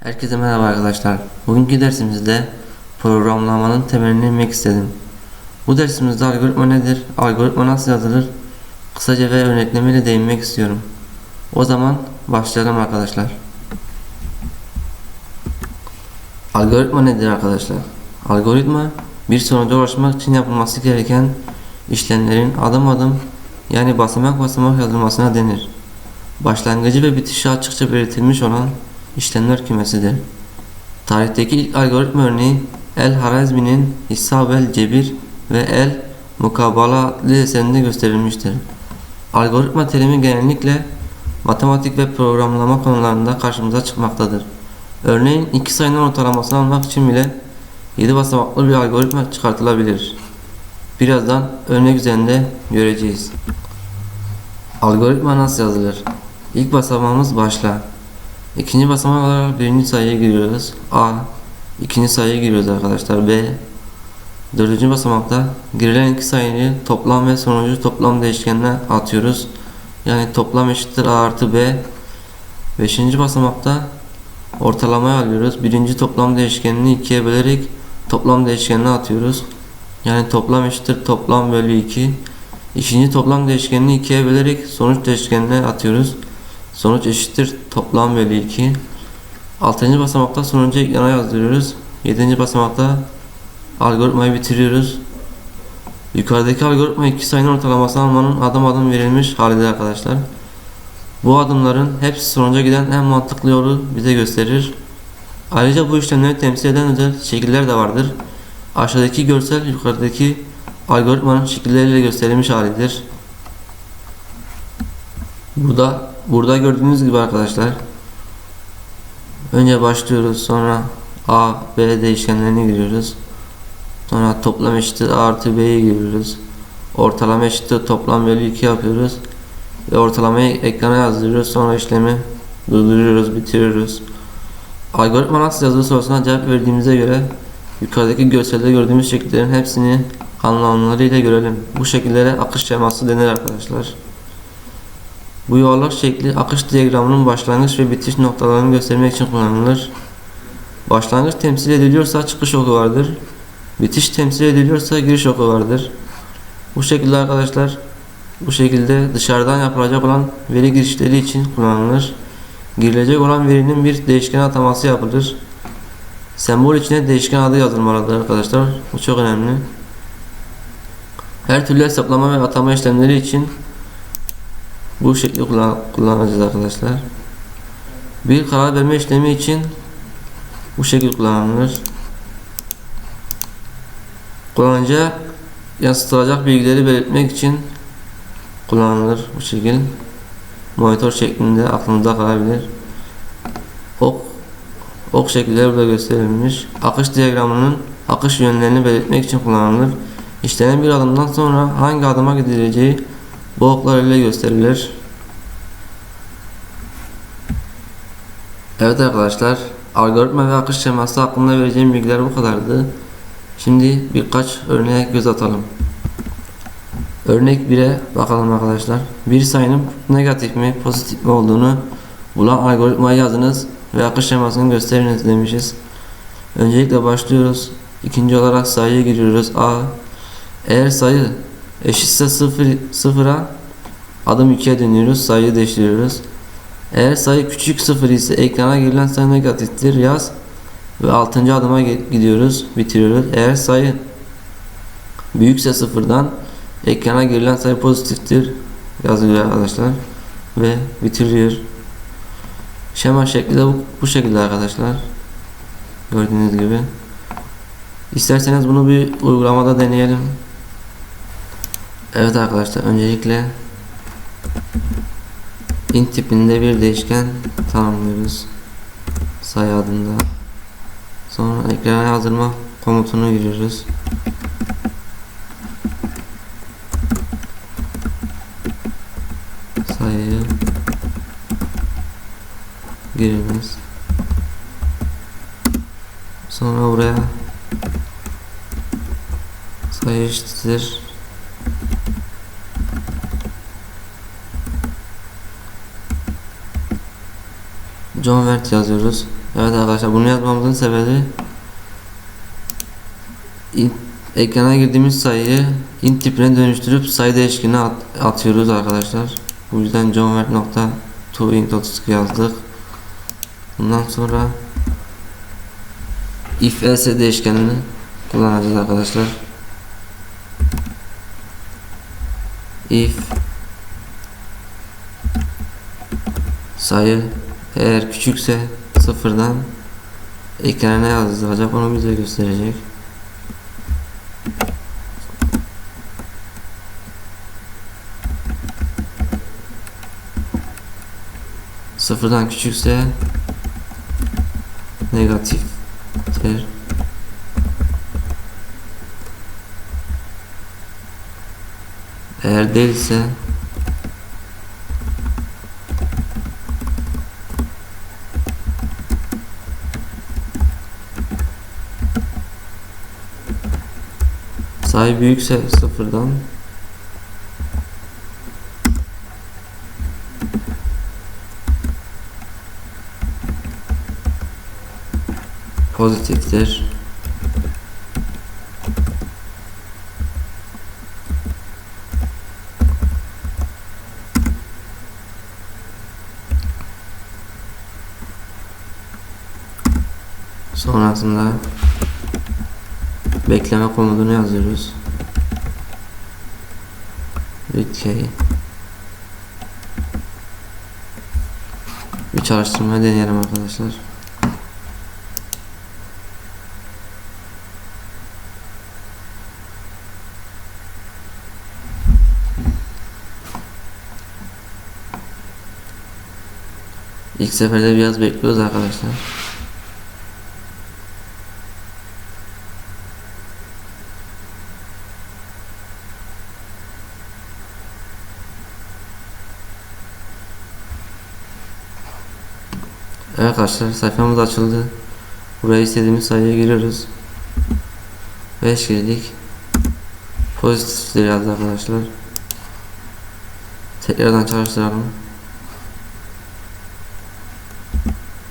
Herkese merhaba arkadaşlar. Bugünkü dersimizde programlamanın temelini inmek istedim. Bu dersimizde algoritma nedir, algoritma nasıl yazılır, kısaca ve örneklemiyle değinmek istiyorum. O zaman başlayalım arkadaşlar. Algoritma nedir arkadaşlar? Algoritma bir sonuca ulaşmak için yapılması gereken işlemlerin adım adım yani basamak basamak yazılmasına denir. Başlangıcı ve bitişi açıkça belirtilmiş olan işlemler kümesidir. Tarihteki algoritma örneği El Harazmi'nin Hissab-el Cebir ve El Mukabala adlı eserinde gösterilmiştir. Algoritma terimi genellikle matematik ve programlama konularında karşımıza çıkmaktadır. Örneğin iki sayının ortalamasını almak için bile 7 basamaklı bir algoritma çıkartılabilir. Birazdan örnek üzerinde göreceğiz. Algoritma nasıl yazılır? İlk basamağımız başla. İkinci basamak olarak birinci sayıya giriyoruz. A. İkinci sayıya giriyoruz arkadaşlar. B. Dördüncü basamakta girilen iki sayıyı toplam ve sonucu toplam değişkenine atıyoruz. Yani toplam eşittir A artı B. Beşinci basamakta ortalamayı alıyoruz. Birinci toplam değişkenini ikiye bölerek toplam değişkenine atıyoruz. Yani toplam eşittir toplam bölü 2. İkinci toplam değişkenini ikiye bölerek sonuç değişkenine atıyoruz. Sonuç eşittir toplam bölü 2. Altıncı basamakta sonucu ekrana yazdırıyoruz. Yedinci basamakta algoritmayı bitiriyoruz. Yukarıdaki algoritma iki sayının ortalamasını almanın adım adım verilmiş halidir arkadaşlar. Bu adımların hepsi sonuca giden en mantıklı yolu bize gösterir. Ayrıca bu işlemleri temsil eden özel şekiller de vardır. Aşağıdaki görsel yukarıdaki algoritmanın şekilleriyle gösterilmiş halidir. Burada burada gördüğünüz gibi arkadaşlar önce başlıyoruz sonra A, B değişkenlerini giriyoruz. Sonra toplam eşittir A artı B'yi giriyoruz. Ortalama eşittir toplam bölü 2 yapıyoruz. Ve ortalamayı ekrana yazdırıyoruz. Sonra işlemi durduruyoruz, bitiriyoruz. Algoritma nasıl yazılır sorusuna cevap verdiğimize göre yukarıdaki görselde gördüğümüz şekillerin hepsini anlamlarıyla görelim. Bu şekillere akış şeması denir arkadaşlar. Bu yuvarlak şekli akış diyagramının başlangıç ve bitiş noktalarını göstermek için kullanılır. Başlangıç temsil ediliyorsa çıkış oku vardır. Bitiş temsil ediliyorsa giriş oku vardır. Bu şekilde arkadaşlar bu şekilde dışarıdan yapılacak olan veri girişleri için kullanılır. Girilecek olan verinin bir değişken ataması yapılır. Sembol içine değişken adı yazılmalıdır arkadaşlar. Bu çok önemli. Her türlü hesaplama ve atama işlemleri için bu şekli kullan kullanacağız arkadaşlar. Bir karar verme işlemi için bu şekil kullanılır. Kullanıcıya yansıtılacak bilgileri belirtmek için kullanılır bu şekil. Monitör şeklinde aklınızda kalabilir. Ok ok şekilleri burada gösterilmiş. Akış diyagramının akış yönlerini belirtmek için kullanılır. İşlenen bir adımdan sonra hangi adıma gidileceği bu oklar ile gösterilir. Evet arkadaşlar, algoritma ve akış şeması hakkında vereceğim bilgiler bu kadardı. Şimdi birkaç örneğe göz atalım. Örnek 1'e bakalım arkadaşlar. Bir sayının negatif mi pozitif mi olduğunu bulan algoritmayı yazınız ve akış şemasını gösteriniz demişiz. Öncelikle başlıyoruz. İkinci olarak sayıya giriyoruz. A. Eğer sayı eşitse 0 sıfıra adım 2'ye dönüyoruz. Sayıyı değiştiriyoruz. Eğer sayı küçük 0 ise ekrana girilen sayı negatiftir. Yaz ve 6. adıma gidiyoruz. Bitiriyoruz. Eğer sayı büyükse sıfırdan ekrana girilen sayı pozitiftir yazılıyor arkadaşlar ve bitiriliyor. Şema şekli de bu, bu şekilde arkadaşlar. Gördüğünüz gibi. İsterseniz bunu bir uygulamada deneyelim. Evet arkadaşlar öncelikle int tipinde bir değişken tanımlıyoruz. Sayı adında. Sonra ekrana yazdırma komutunu giriyoruz. giriniz. Sonra buraya sayı. John Wert yazıyoruz. Evet arkadaşlar bunu yazmamızın sebebi ekrana girdiğimiz sayıyı int tipine dönüştürüp sayı değişkenine at, atıyoruz arkadaşlar. Bu yüzden John Wert nokta to int 32 yazdık. Bundan sonra if else değişkenini kullanacağız arkadaşlar. If sayı eğer küçükse sıfırdan ekrana ne yazdıracak onu bize gösterecek. Sıfırdan küçükse negatiftir. Eğer değilse sayı büyükse sıfırdan pozitiftir. Sonrasında bekleme komutunu yazıyoruz. Readkey Bir çalıştırmayı deneyelim arkadaşlar. İlk seferde biraz bekliyoruz arkadaşlar. Evet arkadaşlar sayfamız açıldı. Buraya istediğimiz sayıya giriyoruz. 5 girdik. Pozitifleri yazdı arkadaşlar. Tekrardan çalıştıralım.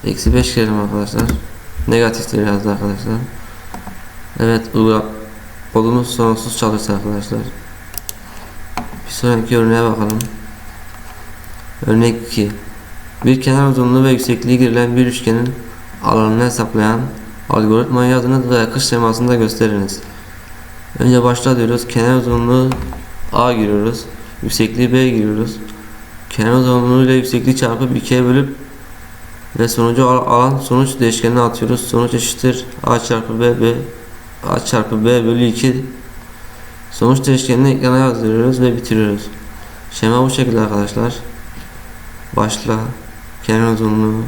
Eksi 5 girelim arkadaşlar. Negatifleri yazdı arkadaşlar. Evet uygula kodumuz sonsuz çalıştı arkadaşlar. Bir sonraki örneğe bakalım. Örnek 2. Bir kenar uzunluğu ve yüksekliği girilen bir üçgenin alanını hesaplayan algoritmayı adını ve akış şemasında gösteriniz. Önce başla diyoruz. Kenar uzunluğu A giriyoruz. Yüksekliği B giriyoruz. Kenar uzunluğu ile yüksekliği çarpıp ikiye bölüp ve sonucu al- alan sonuç değişkenine atıyoruz. Sonuç eşittir A çarpı B, B A çarpı B bölü 2 Sonuç değişkenini ekrana yazdırıyoruz ve bitiriyoruz. Şema bu şekilde arkadaşlar. Başla, kenar uzunluğu,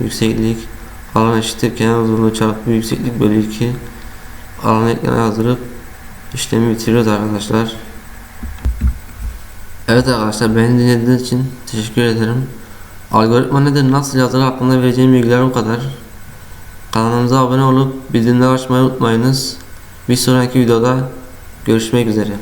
yükseklik, alan eşittir kenar uzunluğu çarpı yükseklik bölü 2 alanı ekrana yazdırıp işlemi bitiriyoruz arkadaşlar. Evet arkadaşlar beni dinlediğiniz için teşekkür ederim. Algoritma nedir, nasıl yazılır hakkında vereceğim bilgiler bu kadar. Kanalımıza abone olup bildirimleri açmayı unutmayınız. Bir sonraki videoda görüşmek üzere.